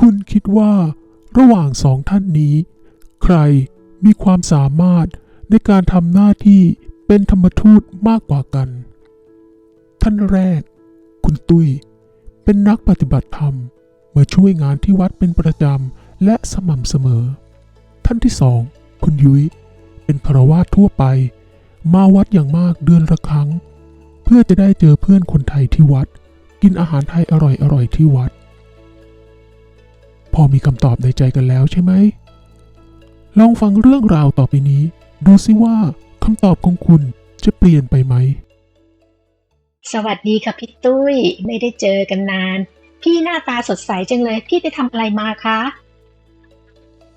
คุณคิดว่าระหว่างสองท่านนี้ ใครมีความสามารถในการทำหน้าที่เป็นธรรมทูตมากกว่ากัน ท่านแรก คุณตุ้ย เป็นนักปฏิบัติธรรมมาช่วยงานที่วัดเป็นประจำและสม่ำเสมอ ท่านที่สองคุณยุ้ยเป็นครวาทั่วไป มาวัดอย่างมากเดือนละครั้ง เพื่อจะได้เจอเพื่อนคนไทยที่วัด กินอาหารไทยอร่อยๆที่วัด พอมีคำตอบในใจกันแล้วใช่ไหม ลองฟังเรื่องราวต่อไปนี้ ดูซิว่าคำตอบของคุณจะเปลี่ยนไปไหม สวัสดีค่ะพี่ตุ้ย ไม่ได้เจอกันนาน พี่หน้าตาสดใสจังเลย พี่ไปทำอะไรมาคะ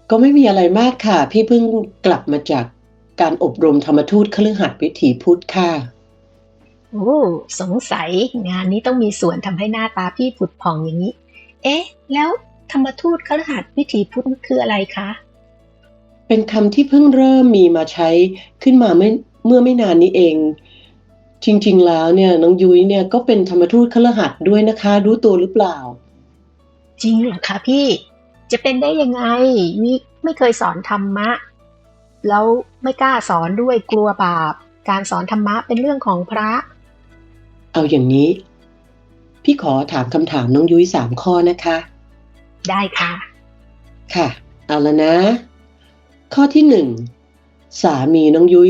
ก็ไม่มีอะไรมากค่ะ พี่เพิ่งกลับมาจากการอบรมธรรมทูตคฤหัสถ์วิถีพุทธค่ะ โอ้สงสัยงานนี้ต้องมีส่วนทำให้หน้าตาพี่ผุดผ่องอย่างนี้ เอ๊ะ แล้ว ธรรมทูตคฤหัสถ์วิถีพุทธคืออะไรคะ เป็นคำที่เพิ่งเริ่มมีมาใช้ขึ้นมาไม่เมื่อไม่นานนี้เอง จริงๆ แล้วเนี่ยน้องยุ้ยเนี่ยก็เป็นธรรมทูตคฤหัสถ์ด้วยนะคะ รู้ตัวหรือเปล่า จริงเหรอคะพี่จะเป็นได้ยังไงวิไม่เคยสอนธรรมะ แล้วไม่กล้าสอนด้วยกลัวบาป การสอนธรรมะเป็นเรื่องของพระ เอาอย่างนี้ พี่ขอถามคำถามน้องยุ้ยสามข้อนะคะ ได้ค่ะ ค่ะ เอาละนะ ข้อที่หนึ่งสามีน้องยุ้ย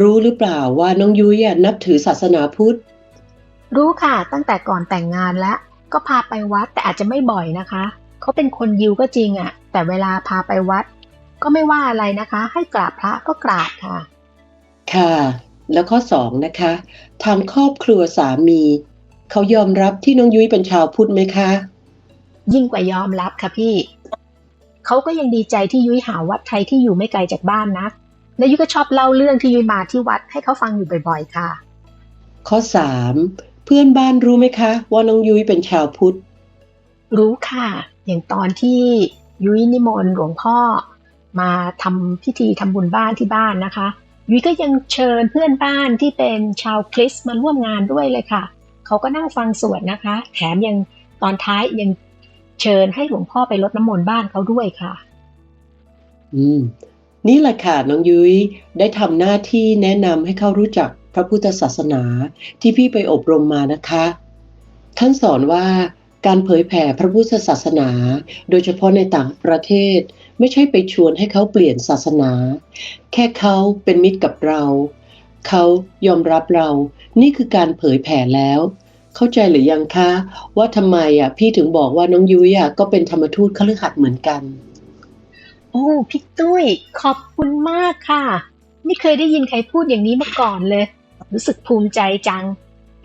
รู้หรือเปล่าว่าน้องยุ้ยอะนับถือศาสนาพุทธ รู้ค่ะ ตั้งแต่ก่อนแต่งงานแล้ว ก็พาไปวัดแต่อาจจะไม่บ่อยนะคะ เขาเป็นคนยิวก็จริงอะ่ะ แต่เวลาพาไปวัด ก็ไม่ว่าอะไรนะคะ ให้กราบพระก็กราบค่ะ ค่ะ แล้วข้อสองนะคะ ทางครอบครัวสามี เขายอมรับที่น้องยุ้ยเป็นชาวพุทธไหมคะ ยิ่งกว่ายอมรับค่ะพี่ เขาก็ยังดีใจที่ยุ้ยหาวัดไทยที่อยู่ไม่ไกลจากบ้านนะและยุ้ยก็ชอบเล่าเรื่องที่ยุ้ยมาที่วัดให้เขาฟังอยู่บ่อยๆค่ะ ข้อสามเพื่อนบ้านรู้ไหมคะ ว่าน้องยุ้ยเป็นชาวพุทธ รู้ค่ะ อย่างตอนที่ยุ้ยนิมนต์หลวงพ่อ มาทำพิธีทำบุญบ้านที่บ้านนะคะ ยุ้ยก็ยังเชิญเพื่อนบ้านที่เป็นชาวคริสต์มาร่วมงานด้วยเลยค่ะ เขาก็นั่งฟังสวดนะคะ แถมยังตอนท้ายยัง เชิญให้หลวงพ่อไปรดน้ำมนต์บ้านเขาด้วยค่ะ อืม นี่แหละค่ะน้องยุ้ยได้ทำหน้าที่แนะนำให้เขารู้จักพระพุทธศาสนาที่พี่ไปอบรมมานะคะ ท่านสอนว่าการเผยแผ่พระพุทธศาสนา โดยเฉพาะในต่างประเทศ ไม่ใช่ไปชวนให้เขาเปลี่ยนศาสนา แค่เขาเป็นมิตรกับเรา เขายอมรับเรา นี่คือการเผยแผ่แล้ว เข้าใจหรือยังคะ ว่าทำไมอะ พี่ถึงบอกว่าน้องยุ้ยอะก็เป็นธรรมทูตคฤหัสถ์เหมือนกัน โอ้พี่ตุ้ย ขอบคุณมากค่ะ ไม่เคยได้ยินใครพูดอย่างนี้มาก่อนเลย รู้สึกภูมิใจจัง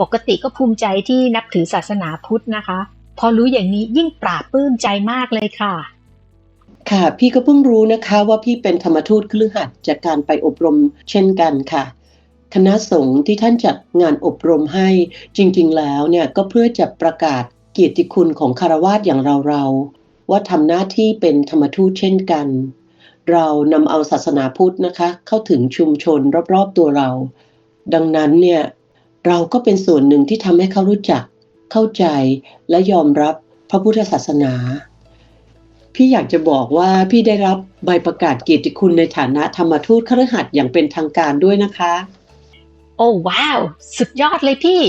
ปกติก็ภูมิใจที่นับถือศาสนาพุทธนะคะ พอรู้อย่างนี้ยิ่งปราบปลื้มใจมากเลยค่ะค่ะ พี่ก็เพิ่งรู้นะคะว่าพี่เป็นธรรมทูตคฤหัสถ์จากการไปอบรมเช่นกันค่ะ คณะสงฆ์ที่ท่านจัดงานอบรมให้จริงๆ แล้วเนี่ยก็เพื่อจะประกาศเกียรติคุณของคารวาสอย่างเราๆว่าทำหน้าที่เป็นธรรมทูตเช่นกัน เรานำเอาศาสนาพุทธนะคะ เข้าถึงชุมชนรอบๆตัวเรา ดังนั้นเนี่ยเราก็เป็นส่วนหนึ่งที่ทำให้เขารู้จัก เข้าใจและยอมรับพระพุทธศาสนา พี่อยากจะบอกว่าพี่ได้รับใบประกาศเกียรติคุณในฐานะธรรมทูตคฤหัสอย่างเป็นทางการด้วยนะคะ โอ้ว้าว สุดยอดเลยพี่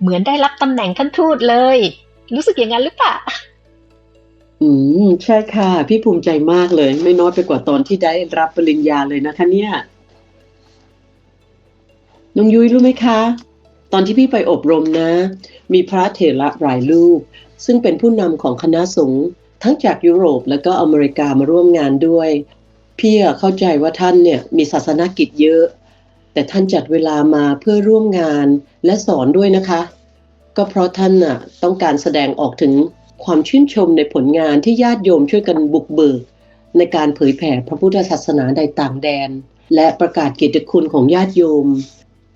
เหมือนได้รับตำแหน่งท่านทูตเลย รู้สึกอย่างนั้นหรือเปล่าอืม ใช่ค่ะ พี่ภูมิใจมากเลย ไม่น้อยไปกว่าตอนที่ได้รับปริญญาเลยนะคะเนี่ยน้องยุ้ยรู้ไหมคะ ตอนที่พี่ไปอบรมนะ มีพระเถระหลายรูป ซึ่งเป็นผู้นำของคณะสงฆ์ทั้งจากยุโรปและก็อเมริกามาร่วมงานด้วย พี่เข้าใจว่าท่านเนี่ยมีศาสนกิจเยอะ แต่ท่านจัดเวลามาเพื่อร่วมงานและสอนด้วยนะคะ ก็เพราะท่านน่ะต้องการแสดงออกถึงความชื่นชมในผลงานที่ญาติโยมช่วยกันบุกเบิก ในการเผยแผ่พระพุทธศาสนาในต่างแดน และประกาศเกียรติคุณของญาติโยม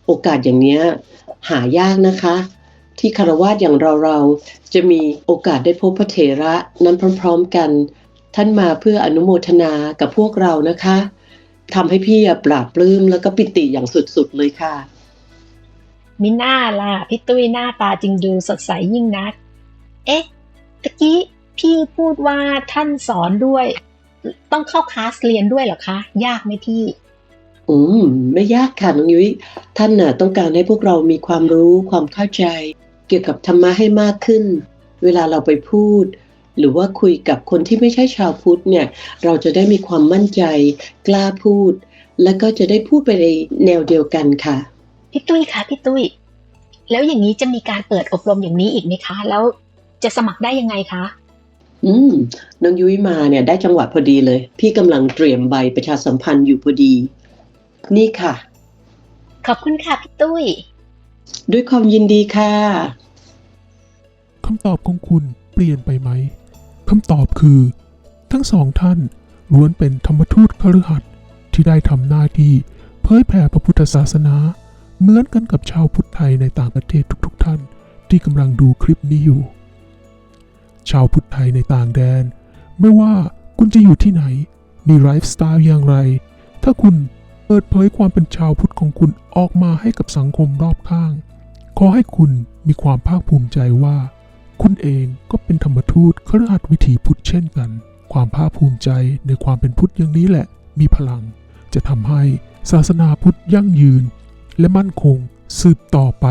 โอกาสอย่างเนี้ยหายากนะคะ ที่คารวะอย่างเราๆจะมีโอกาสได้พบพระเถระนั้นพร้อมๆกัน ท่านมาเพื่ออนุโมทนากับพวกเรานะคะ ทำให้พี่อะปราบปลื้มแล้วก็ปิติอย่างสุดๆเลยค่ะ มิน่าล่ะพี่ตุ้ยหน้าตาจึงดูสดใสยิ่งนัก เอ๊ะตะกี้พี่พูดว่าท่านสอนด้วย ต้องเข้าคลาสเรียนด้วยเหรอคะ ยากไหมพี่ อืม ไม่ยากค่ะน้องยุ้ยท่านน่ะต้องการให้พวกเรามีความรู้ความเข้าใจ เกี่ยวกับธรรมะให้มากขึ้น เวลาเราไปพูด หรือว่าคุยกับคนที่ไม่ใช่ชาวพุทธเนี่ยเราจะได้มีความมั่นใจ กล้าพูด และก็จะได้พูดไปในแนวเดียวกันค่ะพี่ตุ้ยคะพี่ตุ้ย แล้วอย่างนี้จะมีการเปิดอบรมอย่างนี้อีกไหมคะ แล้วจะสมัครได้ยังไงคะอืมน้องยุ้ยมาเนี่ยได้จังหวะพอดีเลย พี่กำลังเตรียมใบประชาสัมพันธ์อยู่พอดี นี่ค่ะ ขอบคุณค่ะพี่ตุ้ย ด้วยความยินดีค่ะคำตอบของคุณเปลี่ยนไปไหม คำตอบคือ ทั้งสองท่านล้วนเป็นธรรมทูตคฤหัสถ์ที่ได้ทำหน้าที่เผยแผ่พระพุทธศาสนา เหมือนกันกับชาวพุทธไทยในต่างประเทศทุกๆ ท่านที่กำลังดูคลิปนี้อยู่ ชาวพุทธไทยในต่างแดน ไม่ว่าคุณจะอยู่ที่ไหน มีไลฟ์สไตล์อย่างไร ถ้าคุณเปิดเผยความเป็นชาวพุทธของคุณออกมาให้กับสังคมรอบข้าง ขอให้คุณมีความภาคภูมิใจว่า คุณเองก็เป็นธรรมทูตครหัสวิถีพุทธเช่นกัน ความภาคภูมิใจในความเป็นพุทธอย่างนี้แหละ มีพลัง จะทำให้ศาสนาพุทธยั่งยืน และมั่นคงสืบต่อไป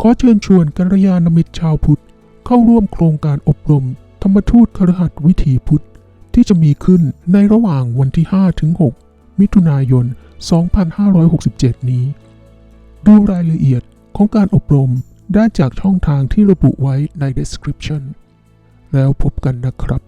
ขอเชิญชวนกัลยาณมิตรชาวพุทธ เข้าร่วมโครงการอบรม ธรรมทูตครหัสวิถีพุทธ ที่จะมีขึ้นในระหว่างวันที่5ถึง6มิถุนายน 2567 นี้ ดูรายละเอียดของการอบรม ได้จากช่องทางที่ระบุไว้ใน description แล้วพบกันนะครับ